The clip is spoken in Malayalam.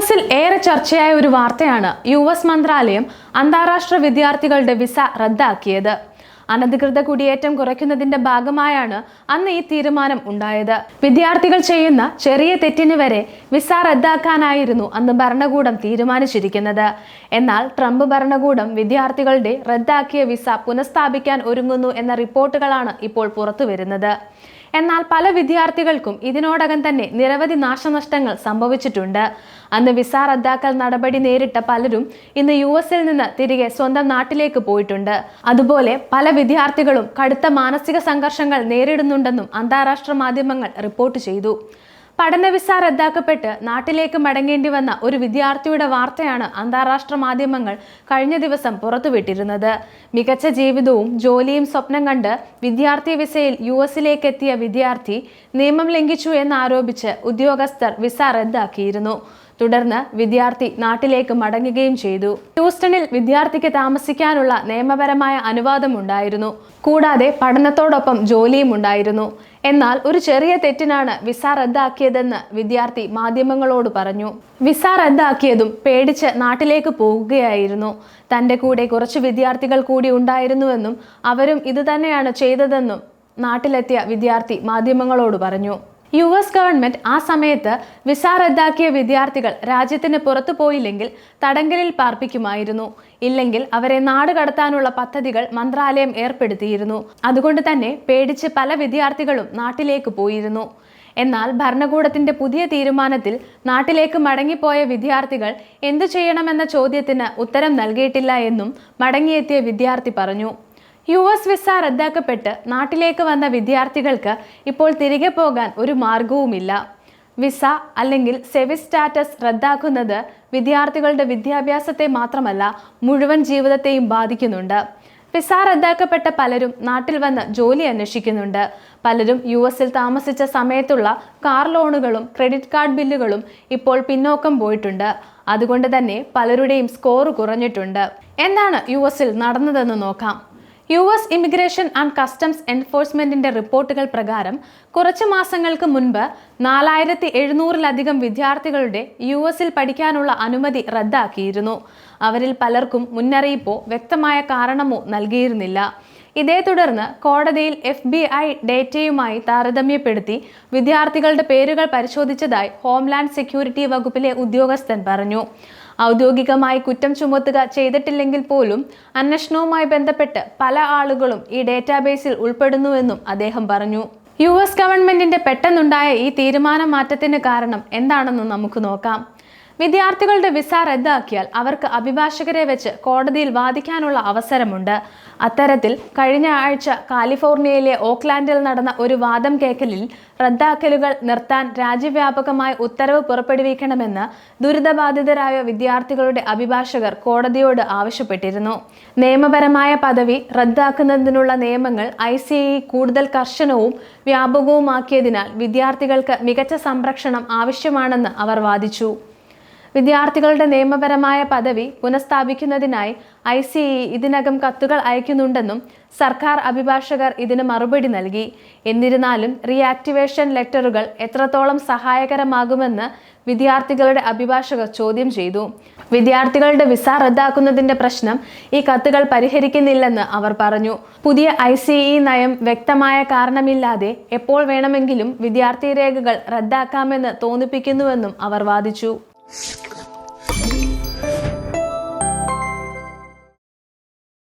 എസിൽ ഏറെ ചർച്ചയായ ഒരു വാർത്തയാണ് യു എസ് മന്ത്രാലയം അന്താരാഷ്ട്ര വിദ്യാർത്ഥികളുടെ വിസ റദ്ദാക്കിയത്. അനധികൃത കുടിയേറ്റം കുറയ്ക്കുന്നതിന്റെ ഭാഗമായാണ് അന്ന് ഈ തീരുമാനം ഉണ്ടായത്. വിദ്യാർത്ഥികൾ ചെയ്യുന്ന ചെറിയ തെറ്റിന് വരെ വിസ റദ്ദാക്കാനായിരുന്നു അന്ന് ഭരണകൂടം തീരുമാനിച്ചിരിക്കുന്നത്. എന്നാൽ ട്രംപ് ഭരണകൂടം വിദ്യാർത്ഥികളുടെ റദ്ദാക്കിയ വിസ പുനഃസ്ഥാപിക്കാൻ ഒരുങ്ങുന്നു എന്ന റിപ്പോർട്ടുകളാണ് ഇപ്പോൾ പുറത്തുവരുന്നത്. എന്നാൽ പല വിദ്യാർത്ഥികൾക്കും ഇതിനോടകം തന്നെ നിരവധി നാശനഷ്ടങ്ങൾ സംഭവിച്ചിട്ടുണ്ട്. അന്ന് വിസ റദ്ദാക്കൽ നടപടി നേരിട്ട പലരും ഇന്ന് യു എസിൽ നിന്ന് തിരികെ സ്വന്തം നാട്ടിലേക്ക് പോയിട്ടുണ്ട്. അതുപോലെ പല വിദ്യാർത്ഥികളും കടുത്ത മാനസിക സംഘർഷങ്ങൾ നേരിടുന്നുണ്ടെന്നും അന്താരാഷ്ട്ര മാധ്യമങ്ങൾ റിപ്പോർട്ട് ചെയ്തു. പഠന വിസ റദ്ദാക്കപ്പെട്ട് നാട്ടിലേക്ക് മടങ്ങേണ്ടി വന്ന ഒരു വിദ്യാർത്ഥിയുടെ വാർത്തയാണ് അന്താരാഷ്ട്ര മാധ്യമങ്ങൾ കഴിഞ്ഞ ദിവസം പുറത്തുവിട്ടിരുന്നത്. മികച്ച ജീവിതവും ജോലിയും സ്വപ്നം കണ്ട് വിദ്യാർത്ഥി വിസയിൽ യു എസിലേക്ക് എത്തിയ വിദ്യാർത്ഥി നിയമം ലംഘിച്ചു എന്നാരോപിച്ച് ഉദ്യോഗസ്ഥർ വിസ റദ്ദാക്കിയിരുന്നു. തുടർന്ന് വിദ്യാർത്ഥി നാട്ടിലേക്ക് മടങ്ങുകയും ചെയ്തു. ട്യൂസ്റ്റണിൽ വിദ്യാർത്ഥിക്ക് താമസിക്കാനുള്ള നിയമപരമായ അനുവാദം ഉണ്ടായിരുന്നു. കൂടാതെ പഠനത്തോടൊപ്പം ജോലിയും ഉണ്ടായിരുന്നു. എന്നാൽ ഒരു ചെറിയ തെറ്റിനാണ് വിസ റദ്ദാക്കിയതെന്ന് വിദ്യാർത്ഥി മാധ്യമങ്ങളോട് പറഞ്ഞു. വിസ റദ്ദാക്കിയതും പേടിച്ച് നാട്ടിലേക്ക് പോകുകയായിരുന്നു. തന്റെ കൂടെ കുറച്ച് വിദ്യാർത്ഥികൾ കൂടി ഉണ്ടായിരുന്നുവെന്നും അവരും ഇതുതന്നെയാണ് ചെയ്തതെന്നും നാട്ടിലെത്തിയ വിദ്യാർത്ഥി മാധ്യമങ്ങളോട് പറഞ്ഞു. യു എസ് ഗവൺമെന്റ് ആ സമയത്ത് വിസ റദ്ദാക്കിയ വിദ്യാർത്ഥികൾ രാജ്യത്തിന് പുറത്തു പോയില്ലെങ്കിൽ തടങ്കലിൽ പാർപ്പിക്കുമായിരുന്നു. ഇല്ലെങ്കിൽ അവരെ നാട് കടത്താനുള്ള പദ്ധതികൾ മന്ത്രാലയം ഏർപ്പെടുത്തിയിരുന്നു. അതുകൊണ്ട് തന്നെ പേടിച്ച് പല വിദ്യാർത്ഥികളും നാട്ടിലേക്ക് പോയിരുന്നു. എന്നാൽ ഭരണകൂടത്തിന്റെ പുതിയ തീരുമാനത്തിൽ നാട്ടിലേക്ക് മടങ്ങിപ്പോയ വിദ്യാർത്ഥികൾ എന്തു ചെയ്യണമെന്ന ചോദ്യത്തിന് ഉത്തരം നൽകിയിട്ടില്ല എന്നും മടങ്ങിയെത്തിയ വിദ്യാർത്ഥി പറഞ്ഞു. യു എസ് വിസ റദ്ദാക്കപ്പെട്ട് നാട്ടിലേക്ക് വന്ന വിദ്യാർത്ഥികൾക്ക് ഇപ്പോൾ തിരികെ പോകാൻ ഒരു മാർഗവുമില്ല. വിസ അല്ലെങ്കിൽ സെവി സ്റ്റാറ്റസ് റദ്ദാക്കുന്നത് വിദ്യാർത്ഥികളുടെ വിദ്യാഭ്യാസത്തെ മാത്രമല്ല മുഴുവൻ ജീവിതത്തെയും ബാധിക്കുന്നുണ്ട്. വിസ റദ്ദാക്കപ്പെട്ട പലരും നാട്ടിൽ വന്ന് ജോലി അന്വേഷിക്കുന്നുണ്ട്. പലരും യു എസിൽ താമസിച്ച സമയത്തുള്ള കാർ ലോണുകളും ക്രെഡിറ്റ് കാർഡ് ബില്ലുകളും ഇപ്പോൾ പിന്നോക്കം പോയിട്ടുണ്ട്. അതുകൊണ്ട് തന്നെ പലരുടെയും സ്കോർ കുറഞ്ഞിട്ടുണ്ട്. എന്താണ് യു എസിൽ നടന്നതെന്ന് നോക്കാം. U S immigration and customs എൻഫോഴ്സ്മെന്റിന്റെ റിപ്പോർട്ടുകൾ പ്രകാരം കുറച്ച് മാസങ്ങൾക്ക് മുൻപ് നാലായിരത്തി എഴുന്നൂറിലധികം വിദ്യാർത്ഥികളുടെ യു എസിൽ പഠിക്കാനുള്ള അനുമതി റദ്ദാക്കിയിരുന്നു. അവരിൽ പലർക്കും മുന്നറിയിപ്പോ വ്യക്തമായ കാരണമോ നൽകിയിരുന്നില്ല. ഇതേ തുടർന്ന് കോടതിയിൽ എഫ് ബി ഐ ഡേറ്റയുമായി താരതമ്യപ്പെടുത്തി വിദ്യാർത്ഥികളുടെ പേരുകൾ പരിശോധിച്ചതായി ഹോംലാൻഡ് സെക്യൂരിറ്റി വകുപ്പിലെ ഉദ്യോഗസ്ഥൻ പറഞ്ഞു. ഔദ്യോഗികമായി കുറ്റം ചുമത്തുക ചെയ്തിട്ടില്ലെങ്കിൽ പോലും അന്വേഷണവുമായി ബന്ധപ്പെട്ട് പല ആളുകളും ഈ ഡേറ്റാബേസിൽ ഉൾപ്പെടുന്നുവെന്നും അദ്ദേഹം പറഞ്ഞു. യു എസ് ഗവൺമെന്റിന്റെ പെട്ടെന്നുണ്ടായ ഈ തീരുമാന മാറ്റത്തിന് കാരണം എന്താണെന്ന് നമുക്ക് നോക്കാം. വിദ്യാർത്ഥികളുടെ വിസ റദ്ദാക്കിയാൽ അവർക്ക് അഭിഭാഷകരെ വെച്ച് കോടതിയിൽ വാദിക്കാനുള്ള അവസരമുണ്ട്. അത്തരത്തിൽ കഴിഞ്ഞ ആഴ്ച കാലിഫോർണിയയിലെ ഓക്ലാൻഡിൽ നടന്ന ഒരു വാദം കേക്കലിൽ റദ്ദാക്കലുകൾ നിർത്താൻ രാജ്യവ്യാപകമായി ഉത്തരവ് പുറപ്പെടുവിക്കണമെന്ന് ദുരിതബാധിതരായ വിദ്യാർത്ഥികളുടെ അഭിഭാഷകർ കോടതിയോട് ആവശ്യപ്പെട്ടിരുന്നു. നിയമപരമായ പദവി റദ്ദാക്കുന്നതിനുള്ള നിയമങ്ങൾ ഐ കൂടുതൽ കർശനവും വ്യാപകവുമാക്കിയതിനാൽ വിദ്യാർത്ഥികൾക്ക് മികച്ച സംരക്ഷണം ആവശ്യമാണെന്ന് അവർ വാദിച്ചു. വിദ്യാർത്ഥികളുടെ നിയമപരമായ പദവി പുനഃസ്ഥാപിക്കുന്നതിനായി ഐ സി ഇ ഇതിനകം കത്തുകൾ അയക്കുന്നുണ്ടെന്നും സർക്കാർ അഭിഭാഷകർ ഇതിന് മറുപടി നൽകി. എന്നിരുന്നാലും റീആക്ടിവേഷൻ ലെറ്ററുകൾ എത്രത്തോളം സഹായകരമാകുമെന്ന് വിദ്യാർത്ഥികളുടെ അഭിഭാഷകർ ചോദ്യം ചെയ്തു. വിദ്യാർത്ഥികളുടെ വിസ റദ്ദാക്കുന്നതിന്റെ പ്രശ്നം ഈ കത്തുകൾ പരിഹരിക്കുന്നില്ലെന്ന് അവർ പറഞ്ഞു. പുതിയ ഐ സി ഇ നയം വ്യക്തമായ കാരണമില്ലാതെ എപ്പോൾ വേണമെങ്കിലും വിദ്യാർത്ഥി രേഖകൾ റദ്ദാക്കാമെന്ന് തോന്നിപ്പിക്കുന്നുവെന്നും അവർ വാദിച്ചു. Sky.